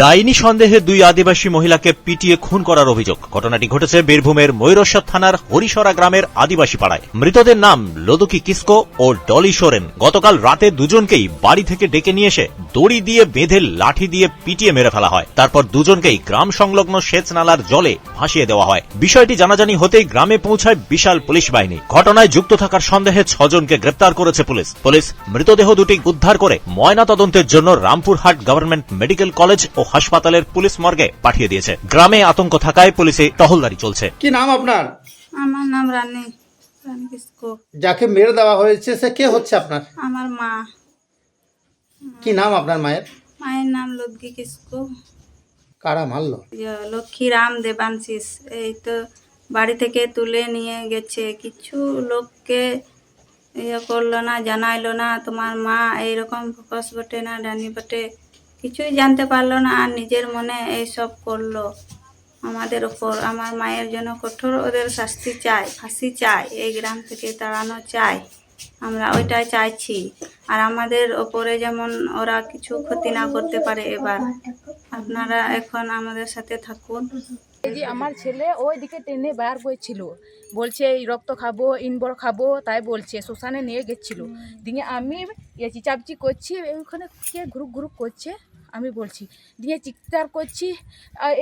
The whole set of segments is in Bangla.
ডাইনি সন্দেহে দুই আদিবাসী মহিলাকে পিটিয়ে খুন করার অভিযোগ। ঘটনাটি ঘটেছে বীরভূমের ময়ূরশ্বর থানার হরিশরা গ্রামের আদিবাসী পাড়ায়। মৃতদের নাম লদুকি কিস্কো ও ডলি সোরেন। গতকাল রাতে দুজনকেই বাড়ি থেকে ডেকে নিয়ে এসে দড়ি দিয়ে বেঁধে লাঠি দিয়ে পিটিয়ে মেরে ফেলা হয়। তারপর দুজনকেই গ্রাম সংলগ্ন সেচ নালার জলে ভাসিয়ে দেওয়া হয়। বিষয়টি জানাজানি হতেই গ্রামে পৌঁছায় বিশাল পুলিশ বাহিনী। ঘটনায় যুক্ত থাকার সন্দেহে ছজনকে গ্রেপ্তার করেছে পুলিশ। পুলিশ মৃতদেহ দুটি উদ্ধার করে ময়না তদন্তের জন্য রামপুরহাট গভর্নমেন্ট মেডিকেল কলেজ ও হাসপাতালের পুলিশ মর্গে পাঠিয়ে দিয়েছে। গ্রামে আতঙ্ক থাকায় পুলিশে টহলদারি চলছে। কি নাম আপনার? আমার নাম রানী রানী কিসকো। যাকে মেরে দেওয়া হয়েছে সে কে হচ্ছে আপনার? আমার মা। কি নাম আপনার মায়ের? মায়ের নাম লদ্গি কিসকো। কারা মারলো? ইয়ে, লক্ষ্মীরাম দেবাংশিস। এই তো বাড়ি থেকে তুলে নিয়ে গেছে। কিছু লোককে ইয়ে করল না জানাইলো না তোমার মা এইরকম ফোকাস বটে না ডানি বটে। কিছুই জানতে পারল না আর নিজের মনে এইসব করল। আমাদের ওপর আমার মায়ের জন্য কঠোর ওদের শাস্তি চাই, ফাঁসি চাই, এই গ্রাম থেকে তাড়ানো চাই। আমরা ওইটাই চাইছি। আর আমাদের ওপরে যেমন ওরা কিছু ক্ষতি না করতে পারে এবার, আপনারা এখন আমাদের সাথে থাকুন। যে আমার ছেলে ওই দিকে টেনে বার হয়েছিল। বলছে, এই রক্ত খাব, ইনবর খাব, তাই বলছে, শ্মশানে নিয়ে গেছিল। দিয়ে আমি চিচাপচি করছি ওখানে কে গ্রুপ গ্রুপ করছে? আমি বলছি দিয়ে চিৎকার করছি।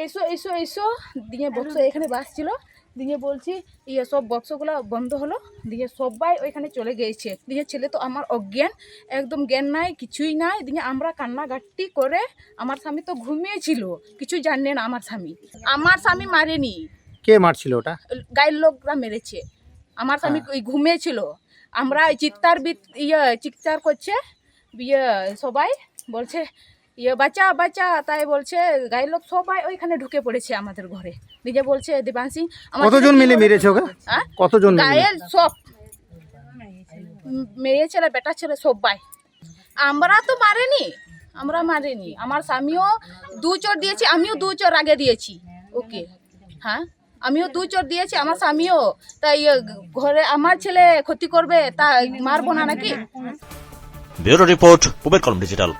এসো এসো এসো। দিয়ে বক্স এখানে বাসছিল দিয়ে বলছি ইয়ে সব বক্সগুলো বন্ধ হলো। দিয়ে সবাই ওইখানে চলে গিয়েছে। দিয়ে ছেলে তো আমার অজ্ঞান একদম জ্ঞান নাই কিছুই নাই। দিয়ে আমরা কান্নাকাটি করে আমার স্বামী তো ঘুমিয়েছিল। কিছু জানে না আমার স্বামী। আমার স্বামী মারেনি। কে মারছিল ওটা? গায়ের লোকরা মেরেছে। আমার স্বামী ওই ঘুমিয়েছিল। আমরা চিৎকার ইয়ে চিৎকার করছে। ইয়ে সবাই বলছে ইয়ে বাচ্চা বাচ্চা তাই বলছে গায়ের লোক সবাই ওইখানে ঢুকে পড়েছে আমাদের ঘরে। নিজে বলছে দেবাংশী আমার কতজন মিলে মেরেছে ওকে? হ্যাঁ? কতজন গায়ের সব। মেয়ে ছেলে বেটা ছেলে সবাই। আমরা তো মারেনি আমরা মারেনি। আমার স্বামীও দু চোর দিয়েছি আমিও দু চোর আগে দিয়েছি ওকে। হ্যাঁ? আমিও দু চোর দিয়েছি আমার স্বামীও। তাই ইয়ে ঘরে আমার ছেলে ক্ষতি করবে তা মারবো না নাকি? ব্যুরো রিপোর্ট পুবের কলম ডিজিটাল।